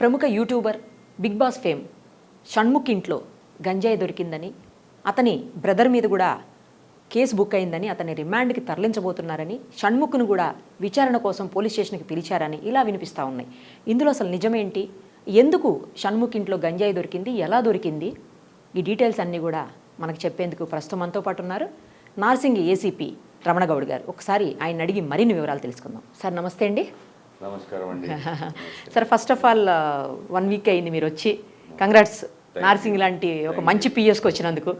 ప్రముఖ YouTuber Bigg Boss fame Shanmukh ఇంట్లో గంజాయి దొరికిందని అతని బ్రదర్ మీద కూడా కేసు బుక్ అయిందని అతన్ని రిమాండ్కి తరలించబోతున్నారని షణ్ముఖ్ను కూడా విచారణ కోసం పోలీస్ స్టేషన్కి పిలిచారని ఇలా వినిపిస్తూ ఉన్నాయి. ఇందులో అసలు నిజమేంటి? ఎందుకు షణ్ముఖ్ ఇంట్లో గంజాయి దొరికింది? ఎలా దొరికింది? ఈ డీటెయిల్స్ అన్నీ కూడా మనకు చెప్పేందుకు ప్రస్తుతం మనతో పాటు ఉన్నారు నార్సింగ్ ఏసీపీ రమణగౌడ్ గారు. ఒకసారి ఆయన అడిగి మరిన్ని వివరాలు తెలుసుకుందాం. సార్ నమస్తే అండి. నమస్కారం. అండి sir first of all one week అయింది మీరు వచ్చి. కంగ్రాట్స్ నార్సింగ్ లాంటి ఒక మంచి పిఎస్కి వచ్చినందుకు.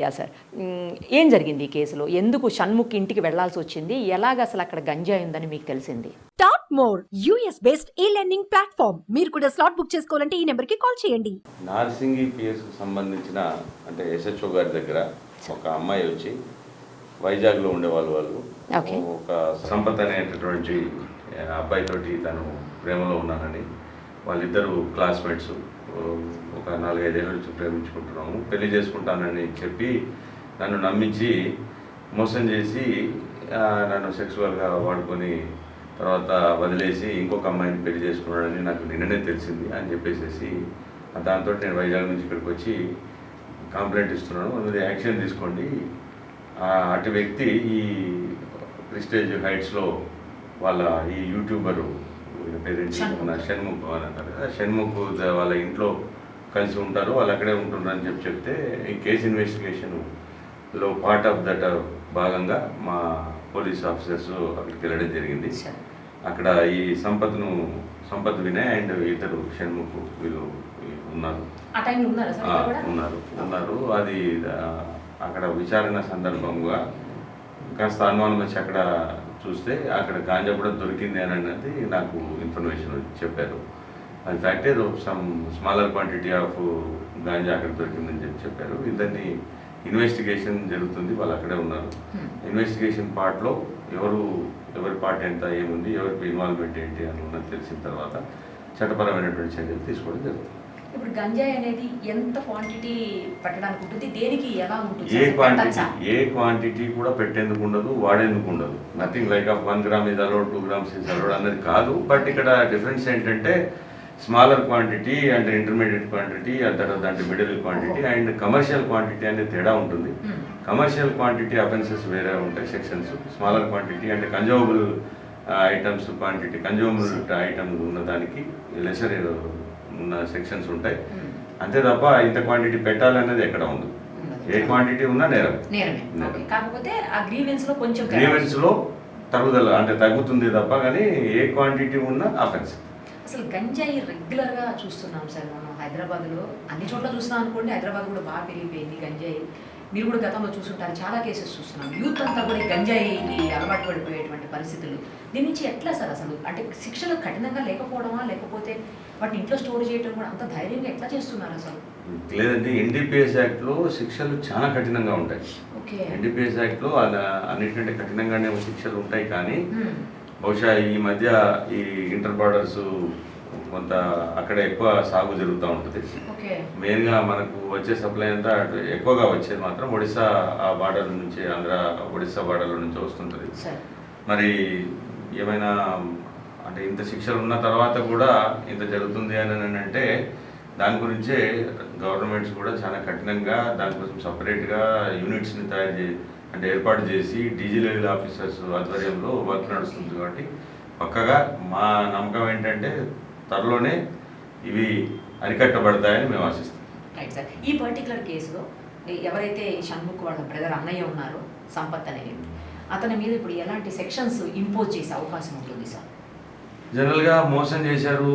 యా సార్ మ్, ఏం జరిగింది ఈ కేసులో? ఎందుకు షణ్ముఖ్ ఇంటికి వెళ్ళాల్సి వచ్చింది? ఎలాగ అసలు అక్కడ గంజాయి ఉందని మీకు తెలిసింది? టాప్ మోర్ యూఎస్ బేస్డ్ ఈ లెర్నింగ్ ప్లాట్ఫామ్ మీరు కూడా స్లాట్ బుక్ చేసుకోవాలంటే ఈ నెంబర్కి కాల్ చేయండి. నార్సింగి పిఎస్కు సంబంధించిన అంటే ఎస్హెచ్ఓ గారి దగ్గర ఒక అమ్మాయి వచ్చి వైజాగ్లో ఉండేవాళ్ళు వాళ్ళు. ఒక సంపత్ అనేటటువంటి అబ్బాయితోటి తను ప్రేమలో ఉన్నానని వాళ్ళిద్దరూ క్లాస్మేట్స్ ఒక నాలుగైదేళ్ళ నుంచి ప్రేమించుకుంటున్నాము పెళ్ళి చేసుకుంటానని చెప్పి నన్ను నమ్మించి మోసం చేసి నన్ను సెక్సువల్గా వాడుకొని తర్వాత వదిలేసి ఇంకొక అమ్మాయిని పెళ్ళి చేసుకున్నాడని నాకు నిన్ననే తెలిసింది అని చెప్పేసి దాంతో నేను వైజాగ్ నుంచి ఇక్కడికి వచ్చి కంప్లైంట్ ఇస్తున్నాను. అందులో యాక్షన్ తీసుకోండి. అటు వ్యక్తి ఈ ప్రిస్టేజ్ హైట్స్లో వాళ్ళ ఈ యూట్యూబరు ఈయన పేరేంటి? షణ్ముఖ్. మన షణ్ముఖ్ అని అంటారు కదా. షణ్ముఖ్ వాళ్ళ ఇంట్లో కలిసి ఉంటారు వాళ్ళు అక్కడే ఉంటున్నారు అని చెప్పి చెప్తే ఈ కేసు ఇన్వెస్టిగేషన్లో పార్ట్ ఆఫ్ దట్ భాగంగా మా పోలీస్ ఆఫీసర్స్ అక్కడికి వెళ్ళడం జరిగింది. అక్కడ ఈ సంపత్ను సంపత్ వినయ్ అండ్ ఇద్దరు షణ్ముఖ్ వీళ్ళు ఉన్నారు. ఉన్నారా ఉన్నారు. అది అక్కడ విచారణ సందర్భంగా కాస్త అనుమానం వచ్చి అక్కడ చూస్తే అక్కడ గాంజా కూడా దొరికింది అని అన్నది నాకు ఇన్ఫర్మేషన్ చెప్పారు. అది ఫ్యాక్ట్ ఏదో some smaller quantity of ganja అక్కడ దొరికిందని చెప్పి చెప్పారు. ఇద్దరిని ఇన్వెస్టిగేషన్ జరుగుతుంది వాళ్ళు అక్కడే ఉన్నారు. ఇన్వెస్టిగేషన్ పార్ట్లో ఎవరు ఎవరి పార్ట్ ఎంత ఏముంది ఎవరికి ఇన్వాల్వ్మెంట్ ఏంటి అని ఉన్నది తెలిసిన తర్వాత చట్టపరమైనటువంటి చర్యలు తీసుకోవడం జరుగుతుంది. ఇప్పుడు గంజాయి అనేది ఎంత క్వాంటిటీ పెట్టడానికి ఉంటుంది? దేనికి ఎలా ఉంటుంది? ఏ క్వాంటిటీ ఏ క్వాంటిటీ కూడా పెట్టేందుకు ఉండదు వాడేందుకు ఉండదు. Nothing like of one gram ఇది అలౌడ్ టూ గ్రామ్స్ ఇది అలౌడ్ అన్నది కాదు. బట్ ఇక్కడ డిఫరెన్స్ ఏంటంటే smaller quantity and intermediate quantity ఆ తర్వాత దాంట్లో middle quantity and commercial quantity అనేది తేడా ఉంటుంది. కమర్షియల్ క్వాంటిటీ అఫెన్సెస్ వేరే ఉంటాయి సెక్షన్స్ స్మాలర్ క్వాంటిటీ అంటే consumable items quantity consumable items ఉన్న దానికి లెసర్ ఉన్న సెక్షన్స్ ఉంటాయి. అంతే తప్ప ఇంత క్వాంటిటీ పెట్టాలనేది ఎక్కడ ఉంది ఏ క్వాంటిటీ ఉన్నా నేరం. కాకపోతే ఆ గ్రీవెన్స్లో కొంచెం. గ్రీవెన్స్లో తరుగుదల అంటే తగ్గుతుంది తప్ప కానీ ఏ క్వాంటిటీ ఉన్నా అఫెన్స్ అసలు గంజాయి రెగ్యులర్గా చూస్తున్నాం సార్ మనం హైదరాబాద్లో అన్ని చోట్ల చూస్తున్నాం అనుకోండి హైదరాబాద్ కూడా బాగా పెరిగిపోయింది గంజాయి. మీరు కూడా గతంలో చూసుంటారు చాలా కేసెస్ చూస్తున్నాం యూత్ అంతా కూడా గంజాయికి అలవాటు పడిపోయేటువంటి పరిస్థితులు. దీని నుంచి ఎట్లా సార్ అసలు? అంటే శిక్షలు కఠినంగా లేకపోవడమా? లేకపోతే వాటిని ఇంట్లో స్టోర్ చేయడం కూడా అంత ధైర్యంగా ఎట్లా చేస్తున్నారు అసలు లేదంటే ఎన్డీపీఎస్ యాక్ట్లో శిక్షలు చాలా కఠినంగా ఉంటాయి. ఓకే. ఎన్డీపీఎస్ యాక్ట్లో అలా అన్నిటికంటే కఠినంగానే శిక్షలు ఉంటాయి కానీ. బహుశా ఈ మధ్య ఈ ఇంటర్ బార్డర్స్ కొంత అక్కడ ఎక్కువ సాగు జరుగుతూ ఉంటుంది. మెయిన్గా మనకు వచ్చే సప్లై అంతా ఎక్కువగా వచ్చేది మాత్రం ఒడిశా ఆ బార్డర్ నుంచి ఆంధ్ర ఒడిశా బార్డర్ల నుంచి వస్తుంటుంది. మరి ఏమైనా అంటే ఇంత శిక్షలు ఉన్న తర్వాత కూడా ఇంత జరుగుతుంది అని అని అంటే దాని గురించే గవర్నమెంట్స్ కూడా చాలా కఠినంగా దానికోసం సపరేట్గా యూనిట్స్ని తయారు చే అంటే ఏర్పాటు చేసి డీజీ లెవెల్ ఆఫీసర్స్ ఆధ్వర్యంలో వర్క్ నడుస్తుంది కాబట్టి పక్కగా మా నమ్మకం ఏంటంటే త్వరలోనే ఇవి అరికట్టబడతాయని మేము ఆశిస్తాం. రైట్ సార్ ఈ పర్టికులర్ కేసులో ఎవరైతే షణ్ముఖ్ వాళ్ళ బ్రదర్ అన్నయ్య ఉన్నారో సంపత్ అనే వ్యక్తి అతని మీద ఇప్పుడు ఎలాంటి సెక్షన్స్ ఇంపోజ్ చేసే అవకాశం ఉంటుంది సార్ జనరల్గా మోసం చేశారు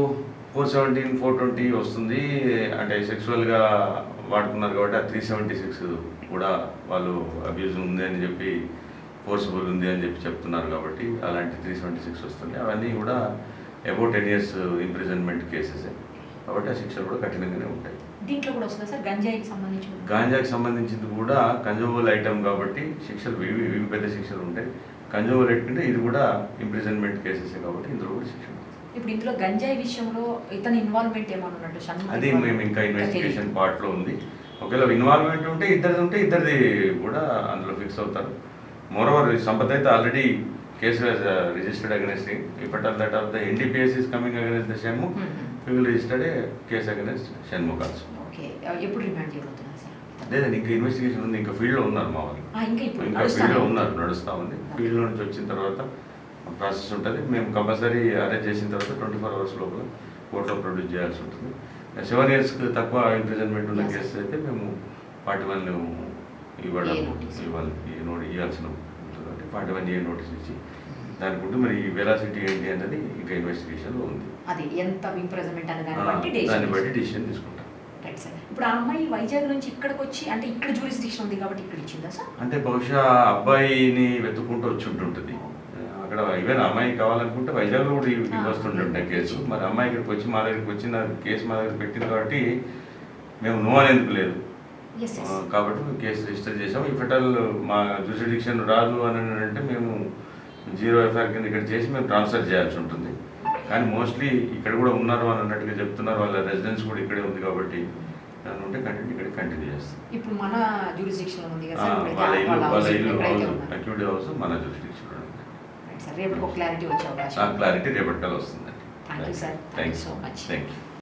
ఫోర్ సెవెంటీన్ ఫోర్ ట్వంటీ వస్తుంది. అంటే సెక్సువల్గా వాడుకున్నారు కాబట్టి ఆ త్రీ సెవెంటీ సిక్స్ కూడా వాళ్ళు అబ్యూజ్ ఉంది అని చెప్పి ఫోర్స్ఫుల్ ఉంది అని చెప్పి చెప్తున్నారు కాబట్టి అలాంటి త్రీ సెవెంటీ సిక్స్ వస్తుంది అవన్నీ కూడా about ten years imprisonment cases కాబట్టి ఆ శిక్షలు కూడా కఠినంగానే ఉంటాయి. దీంట్లో కూడా వస్తుందా సార్? గంజాయికి సంబంధించి గాంజాకి సంబంధించింది కూడా కన్జ్యూమబుల్ ఐటమ్ కాబట్టి శిక్షలు ఇవి పెద్ద శిక్షలు ఉంటాయి. కన్జ్యూమబుల్ ఐటమ్ ఇది కూడా ఇంప్రిజన్మెంట్ కేసెస్ కాబట్టి ఇందులో కూడా శిక్ష ఇప్పుడు ఇందులో గంజాయి విషయంలో ఇతని ఇన్వాల్వ్మెంట్ ఏమన్నా ఉన్నట్టు షణ్ముఖ్ అది మేము ఇంకా ఇన్వెస్టిగేషన్ తెలియదు. పార్ట్లో ఉంది. ఒకవేళ ఇన్వాల్వ్మెంట్ ఉంటే ఇద్దరిది ఉంటే ఇద్దరిది కూడా అందులో ఫిక్స్ అవుతారు. మోరోవర్ సంపత్ అయితే already case registered against if at all that of the NDPS is coming against the Shem Hmm, hmm. Will registered case against Shanmukh also okay ఎప్పుడు రిమాండ్ చేయబోతున్నారు సార్? లేదండి ఇంకా ఇన్వెస్టిగేషన్ ఉంది. ఇంకా ఫీల్డ్లో ఉన్నారు మా వాళ్ళు. ఆ, ఇంకా ఇప్పుడు ఇంకా నడుస్తానే ఫీల్డ్లో. ఉన్నారు నడుస్తూ ఉంది. ఫీల్డ్ నుంచి వచ్చిన తర్వాత ప్రాసెస్ ఉంటుంది. మేము కంపల్సరీ అరెస్ట్ చేసిన తర్వాత ట్వంటీ ఫోర్ అవర్స్ లోపల కోర్టులో ప్రొడ్యూస్ చేయాల్సి ఉంటుంది. సెవెన్ ఇయర్స్కి తక్కువ ఇంప్రిజన్మెంట్ ఉన్న Yes. కేసు అయితే మేము ఫార్టీ వన్ ఇవ్వడం notice? ఇవ్వాలి ఈ నోటి ఇవ్వాల్సిన కాబట్టి ఫార్టీ వన్ ఏ నోటీస్ ఇచ్చి. దానికి ఉంటే మరి ఈ వెలాసిటీ ఏంటి అనేది ఇంకా ఇన్వెస్టిగేషన్లో ఉంది. అది ఎంత ఇంప్రెజమెంట్ అనే దాన్ని బట్టి డెసిషన్ తీసుకుంటాం. రైట్ సార్ ఇప్పుడు ఆ అమ్మాయి వైజాగ్ నుంచి ఇక్కడికి వచ్చి అంటే ఇక్కడ జూరిస్డిక్షన్ ఉంది కాబట్టి ఇక్కడ ఇచ్చిందా సార్ అంటే బహుశా అబ్బాయిని వెతుక్కుంటూ వచ్చి ఉంటుంటుంది. అక్కడ ఈవెన్ అమ్మాయి కావాలనుకుంటే వైజాగ్లో కూడా. వస్తుంటుండే కేసు. మరి అమ్మాయి ఇక్కడికి వచ్చి మా దగ్గరికి వచ్చిన కేసు మా దగ్గర పెట్టింది కాబట్టి మేము నో అనేందుకు లేదు. కాబట్టి మేము కేసు రిజిస్టర్ చేసాం ఈ ఫెటల్ మా జ్యూరిడిక్షన్ రాదు అని అంటే మేము జీరో ఎఫ్ఐఆర్ కింద ఇక్కడ చేసి మేము ట్రాన్స్ఫర్ చేయాల్సి ఉంటుంది. కానీ మోస్ట్లీ ఇక్కడ కూడా ఉన్నారు అని అన్నట్టుగా చెప్తున్నారు. వాళ్ళ రెసిడెన్స్ కూడా ఇక్కడే ఉంది కాబట్టి దాని ఉంటే కంటిన్యూ ఇక్కడ కంటిన్యూ చేస్తాం. ఇప్పుడు మన జూరిస్డిక్షన్ ఉంది కదా వాళ్ళ ఇల్లు వాళ్ళ ఇల్లు. అక్యూడ్ హౌస్ మన జ్యూరిడిక్షన్ రేపు క్లారిటీ వచ్చే అవకాశం క్లారిటీ రేపటికల్ వస్తుందండి. Thank you sir thank you so much thank you